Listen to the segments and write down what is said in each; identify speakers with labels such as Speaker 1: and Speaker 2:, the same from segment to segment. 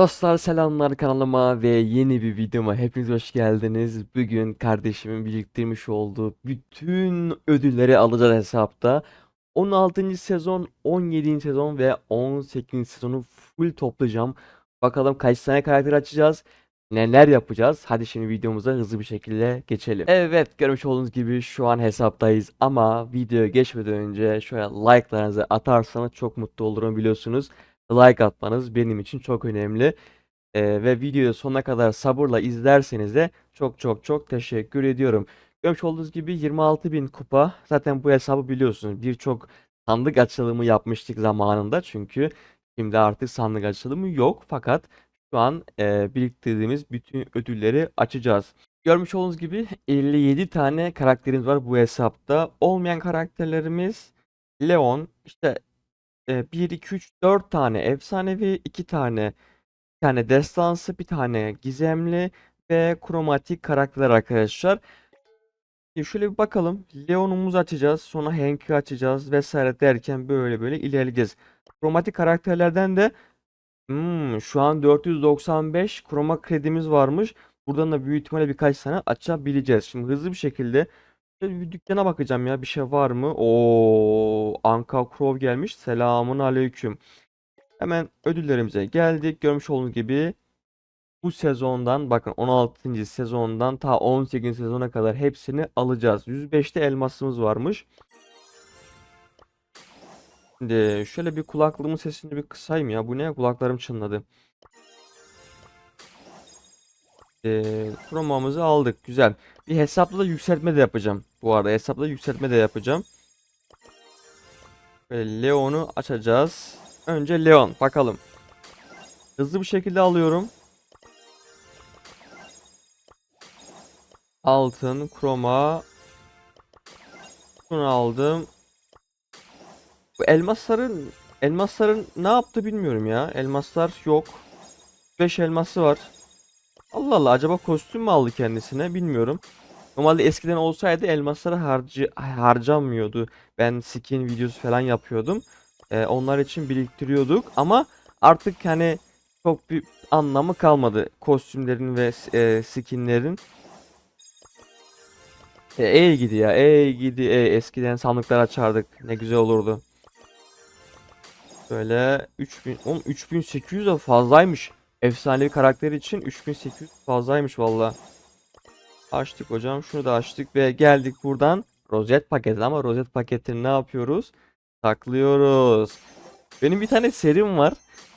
Speaker 1: Dostlar selamlar kanalıma ve yeni bir videoma hepiniz hoş geldiniz. Bugün kardeşimin biriktirmiş olduğu bütün ödülleri alacağız hesapta. 16. sezon, 17. sezon ve 18. sezonu full toplayacağım. Bakalım kaç tane karakter açacağız, neler yapacağız. Hadi şimdi videomuza hızlı bir şekilde geçelim. Evet görmüş olduğunuz gibi şu an hesaptayız ama videoya geçmeden önce şöyle like'larınızı atarsanız çok mutlu olurum biliyorsunuz like atmanız benim için çok önemli. Ee, ve videoyu sonuna kadar sabırla izlerseniz de çok çok çok teşekkür ediyorum. Görmüş olduğunuz gibi 26.000 kupa. Zaten bu hesabı biliyorsunuz. Birçok sandık açılımı yapmıştık zamanında. Çünkü şimdi artık sandık açılımı yok. Fakat şu an e, biriktirdiğimiz bütün ödülleri açacağız. Görmüş olduğunuz gibi 57 tane karakterimiz var bu hesapta. Olmayan karakterlerimiz Leon, işte e, 1, 2, 3, 4 tane efsanevi, 2 tane bir tane destansı, bir tane gizemli ve kromatik karakterler arkadaşlar. Şimdi şöyle bir bakalım. Leon'umuzu açacağız. Sonra Hank'i açacağız vesaire derken böyle böyle ilerleyeceğiz. Kromatik karakterlerden de hmm, şu an 495 kroma kredimiz varmış. Buradan da büyük ihtimalle birkaç tane açabileceğiz. Şimdi hızlı bir şekilde Şöyle bir dükkana bakacağım ya bir şey var mı? Oo, Anka Crow gelmiş. Selamun aleyküm. Hemen ödüllerimize geldik. Görmüş olduğunuz gibi bu sezondan bakın 16. sezondan ta 18. sezona kadar hepsini alacağız. 105'te elmasımız varmış. Şimdi şöyle bir kulaklığımın sesini bir kısayım ya. Bu ne? Kulaklarım çınladı. Ee, aldık. Güzel. Bir hesapla da yükseltme de yapacağım. Bu arada hesapla yükseltme de yapacağım. Böyle Leon'u açacağız. Önce Leon. Bakalım. Hızlı bir şekilde alıyorum. Altın, kroma. Bunu aldım. Bu elmasların elmasların ne yaptı bilmiyorum ya. Elmaslar yok. 5 elması var. Allah Allah acaba kostüm mü aldı kendisine bilmiyorum. Normalde eskiden olsaydı elmasları harcı harcanmıyordu. Ben skin videosu falan yapıyordum. Ee, onlar için biriktiriyorduk ama artık hani çok bir anlamı kalmadı kostümlerin ve e, skinlerin. E, ey gidi ya, ey gidi, ey eskiden sandıklar açardık. Ne güzel olurdu. Böyle 3000, oğlum 3800 de fazlaymış. Efsanevi karakter için 3800 fazlaymış valla. Açtık hocam. Şunu da açtık ve geldik buradan rozet paketi ama rozet paketini ne yapıyoruz? Saklıyoruz. Benim bir tane serim var.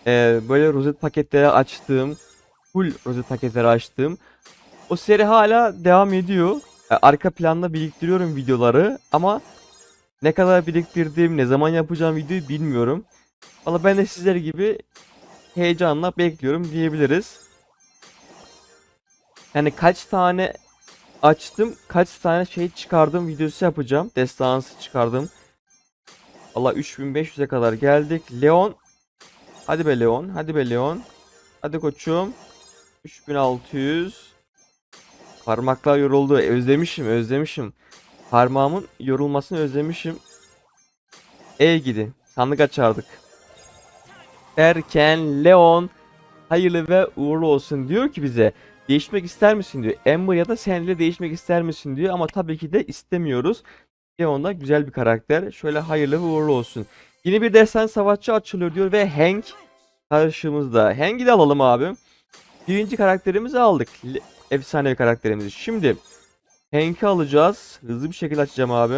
Speaker 1: Ee, böyle rozet paketleri açtığım, full rozet paketleri açtığım. O seri hala devam ediyor. Ee, arka planda biriktiriyorum videoları ama ne kadar biriktirdiğim, ne zaman yapacağım videoyu bilmiyorum. Valla ben de sizler gibi heyecanla bekliyorum diyebiliriz. Yani kaç tane açtım, kaç tane şey çıkardım videosu yapacağım. Destansı çıkardım. Allah 3500'e kadar geldik. Leon. Hadi be Leon. Hadi be Leon. Hadi koçum. 3600. Parmaklar yoruldu. Özlemişim, özlemişim. Parmağımın yorulmasını özlemişim. E gidi. Sandık açardık derken Leon hayırlı ve uğurlu olsun diyor ki bize değişmek ister misin diyor. Amber ya da senle değişmek ister misin diyor ama tabii ki de istemiyoruz. Leon da güzel bir karakter. Şöyle hayırlı ve uğurlu olsun. Yeni bir desen savaşçı açılıyor diyor ve Hank karşımızda. Hank'i de alalım abi. Birinci karakterimizi aldık. Efsanevi karakterimizi. Şimdi Hank'i alacağız. Hızlı bir şekilde açacağım abi.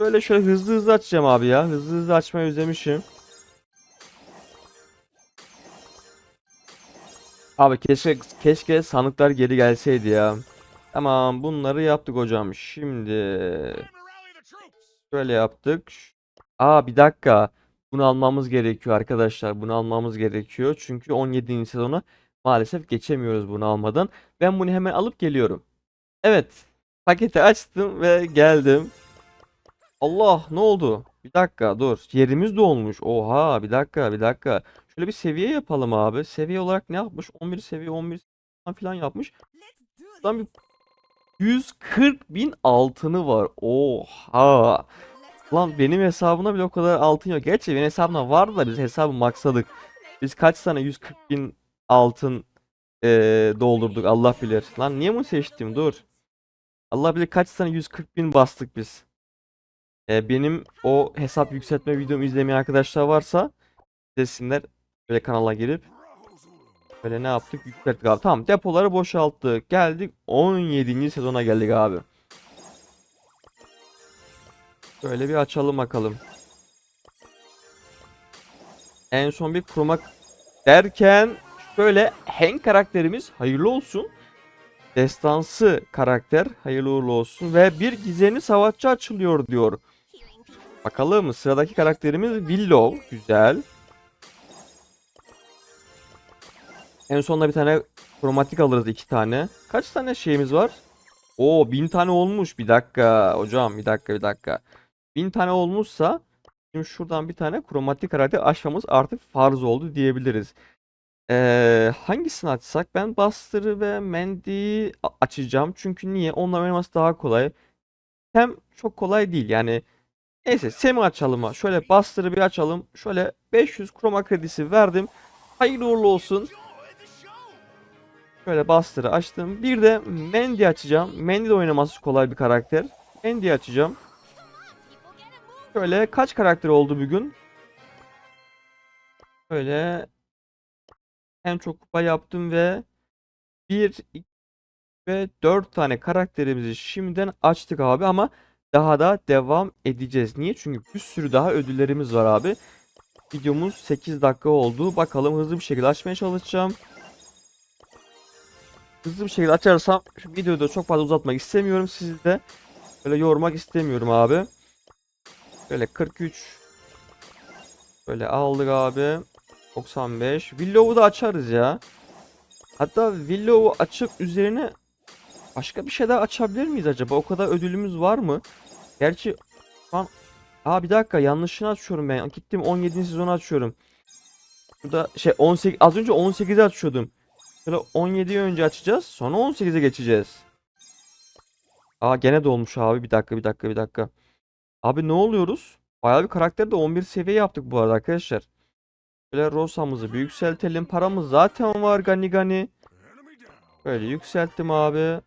Speaker 1: Böyle şöyle hızlı hızlı açacağım abi ya. Hızlı hızlı açmayı özlemişim. Abi keşke keşke sandıklar geri gelseydi ya. Tamam bunları yaptık hocam. Şimdi şöyle yaptık. Aa bir dakika. Bunu almamız gerekiyor arkadaşlar. Bunu almamız gerekiyor. Çünkü 17. sezona maalesef geçemiyoruz bunu almadan. Ben bunu hemen alıp geliyorum. Evet. Paketi açtım ve geldim. Allah ne oldu? Bir dakika dur. Yerimiz dolmuş. Oha bir dakika bir dakika. Şöyle bir seviye yapalım abi. Seviye olarak ne yapmış? 11 seviye 11 falan yapmış. Lan bir 140 bin altını var. Oha. Lan benim hesabımda bile o kadar altın yok. Gerçi benim hesabımda vardı da biz hesabı maksadık. Biz kaç tane 140 bin altın eee, doldurduk Allah bilir. Lan niye bunu seçtim? Dur. Allah bilir kaç tane 140 bin bastık biz. Eee, benim o hesap yükseltme videomu izlemeyen arkadaşlar varsa desinler. Böyle kanala girip. Böyle ne yaptık? Yükselttik abi. Tamam depoları boşalttık. Geldik 17. sezona geldik abi. Böyle bir açalım bakalım. En son bir kurmak derken şöyle Hank karakterimiz hayırlı olsun. Destansı karakter hayırlı uğurlu olsun ve bir gizemli savaşçı açılıyor diyor. Bakalım sıradaki karakterimiz Willow. Güzel. En sonunda bir tane kromatik alırız iki tane. Kaç tane şeyimiz var? Oo bin tane olmuş. Bir dakika hocam bir dakika bir dakika. Bin tane olmuşsa şimdi şuradan bir tane kromatik karakter açmamız artık farz oldu diyebiliriz. Ee, hangisini açsak? Ben Buster'ı ve Mandy'yi açacağım. Çünkü niye? Onlar oynaması daha kolay. Hem çok kolay değil yani. Neyse Sam'i açalım ha. Şöyle Buster'ı bir açalım. Şöyle 500 kroma kredisi verdim. Hayırlı uğurlu olsun. Şöyle Buster'ı açtım. Bir de Mandy açacağım. Mandy de oynaması kolay bir karakter. Mandy açacağım. Şöyle kaç karakter oldu bugün? Şöyle en çok kupa yaptım ve 1, 2 ve 4 tane karakterimizi şimdiden açtık abi ama daha da devam edeceğiz. Niye? Çünkü bir sürü daha ödüllerimiz var abi. Videomuz 8 dakika oldu. Bakalım hızlı bir şekilde açmaya çalışacağım. Hızlı bir şekilde açarsam şu videoyu da çok fazla uzatmak istemiyorum sizi de. Böyle yormak istemiyorum abi. Böyle 43 Böyle aldık abi. 95. Willow'u da açarız ya. Hatta Willow'u açıp üzerine başka bir şey daha açabilir miyiz acaba? O kadar ödülümüz var mı? Gerçi şu an Aa bir dakika yanlışını açıyorum ben. Gittim 17. sezonu açıyorum. Burada şey 18 az önce 18'i açıyordum. Şöyle 17'yi önce açacağız. Sonra 18'e geçeceğiz. Aa gene dolmuş abi. Bir dakika bir dakika bir dakika. Abi ne oluyoruz? Bayağı bir karakter de 11 seviye yaptık bu arada arkadaşlar. Böyle Rosa'mızı bir yükseltelim. Paramız zaten var gani gani. Böyle yükselttim abi.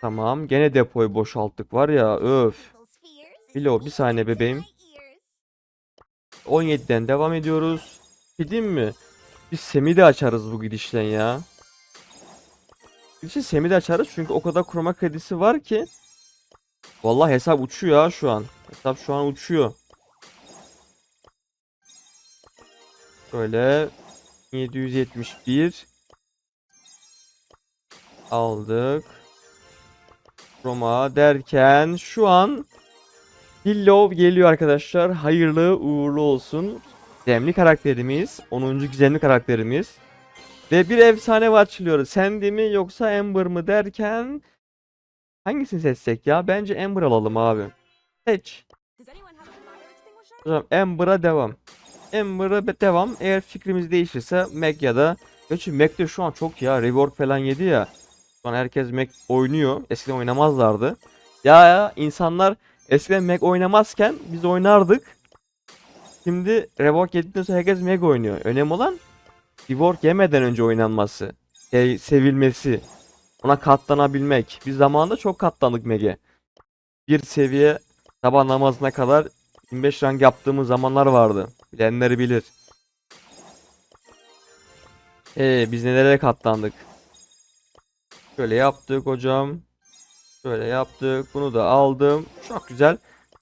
Speaker 1: Tamam. Gene depoyu boşalttık var ya. Öf. Bilo bir saniye bebeğim. 17'den devam ediyoruz. Gideyim mi? Biz Sem'i de açarız bu gidişten ya. Gidişte Sem'i de açarız çünkü o kadar kroma kredisi var ki. Vallahi hesap uçuyor ha şu an. Hesap şu an uçuyor. Şöyle 771 aldık. Roma derken şu an Hillov geliyor arkadaşlar. Hayırlı uğurlu olsun. Gizemli karakterimiz. 10. gizemli karakterimiz. Ve bir efsane var açılıyor. Sandy mi yoksa Amber mı derken hangisini seçsek ya? Bence Amber alalım abi. Seç. Hocam Amber'a devam. Amber'a be- devam. Eğer fikrimiz değişirse Meg ya da Gerçi Meg de şu an çok ya. Rework falan yedi ya. Şu an herkes Meg oynuyor. Eskiden oynamazlardı. Ya, ya insanlar eskiden Meg oynamazken biz oynardık. Şimdi Rework yedikten sonra herkes Meg oynuyor. Önemli olan Rework yemeden önce oynanması. Şey, sevilmesi. Ona katlanabilmek. Biz zamanında çok katlandık Meg'e. Bir seviye sabah namazına kadar 25 rank yaptığımız zamanlar vardı. Bilenleri bilir. Ee, biz nelere katlandık. Şöyle yaptık hocam. Şöyle yaptık. Bunu da aldım. Çok güzel.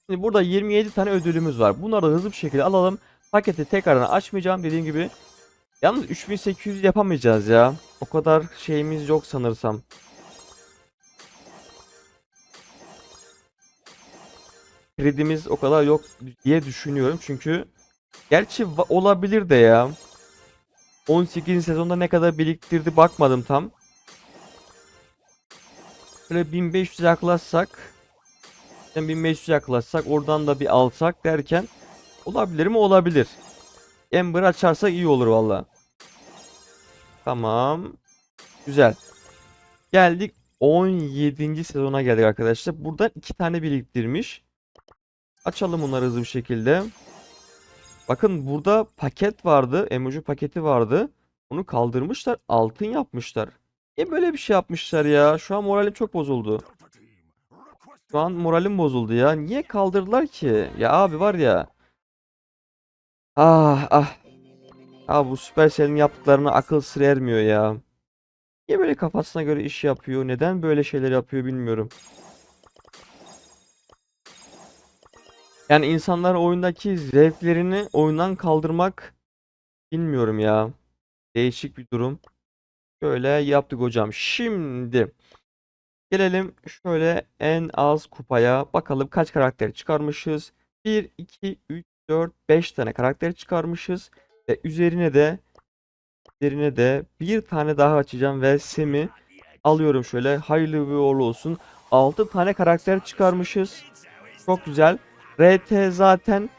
Speaker 1: Şimdi burada 27 tane ödülümüz var. Bunları hızlı bir şekilde alalım. Paketi tekrardan açmayacağım. Dediğim gibi. Yalnız 3800 yapamayacağız ya. O kadar şeyimiz yok sanırsam. Kredimiz o kadar yok diye düşünüyorum. Çünkü gerçi olabilir de ya. 18. sezonda ne kadar biriktirdi bakmadım tam. Böyle 1500 yaklaşsak. Yani 1500 yaklaşsak oradan da bir alsak derken olabilir mi? Olabilir. Ember açarsak iyi olur valla. Tamam. Güzel. Geldik 17. sezona geldik arkadaşlar. Buradan iki tane biriktirmiş. Açalım bunları hızlı bir şekilde. Bakın burada paket vardı. Emoji paketi vardı. Onu kaldırmışlar. Altın yapmışlar. Niye böyle bir şey yapmışlar ya? Şu an moralim çok bozuldu. Şu an moralim bozuldu ya. Niye kaldırdılar ki? Ya abi var ya. Ah ah. Abi bu Supercell'in yaptıklarına akıl sır ermiyor ya. Niye böyle kafasına göre iş yapıyor? Neden böyle şeyler yapıyor bilmiyorum. Yani insanlar oyundaki zevklerini oyundan kaldırmak bilmiyorum ya. Değişik bir durum. Şöyle yaptık hocam. Şimdi gelelim şöyle en az kupaya. Bakalım kaç karakter çıkarmışız. 1, 2, 3, 4, 5 tane karakter çıkarmışız. Ve üzerine de üzerine de bir tane daha açacağım ve Sem'i alıyorum şöyle. Hayırlı bir uğurlu olsun. 6 tane karakter çıkarmışız. Çok güzel. RT zaten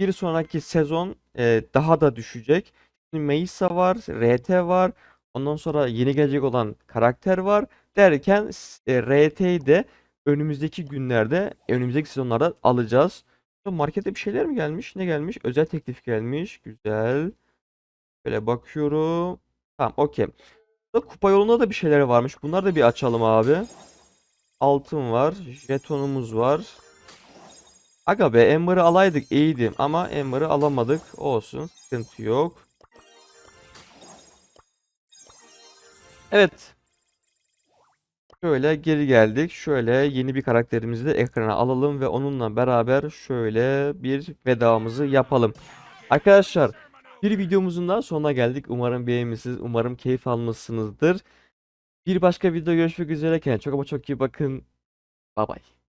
Speaker 1: bir sonraki sezon e, daha da düşecek. Şimdi Meisa var, RT var. Ondan sonra yeni gelecek olan karakter var. Derken e, RT'yi de önümüzdeki günlerde, önümüzdeki sezonlarda alacağız. Markete bir şeyler mi gelmiş? Ne gelmiş? Özel teklif gelmiş. Güzel. Böyle bakıyorum. Tamam, okey. Kupa yolunda da bir şeyler varmış. Bunları da bir açalım abi. Altın var. Jetonumuz var. Aga be Ember'ı alaydık iyiydi ama Ember'ı alamadık. Olsun sıkıntı yok. Evet. Şöyle geri geldik. Şöyle yeni bir karakterimizi de ekrana alalım ve onunla beraber şöyle bir vedamızı yapalım. Arkadaşlar bir videomuzun daha sonuna geldik. Umarım beğenmişsiniz. Umarım keyif almışsınızdır. Bir başka video görüşmek üzere. Çok ama çok iyi bakın. Bye bye.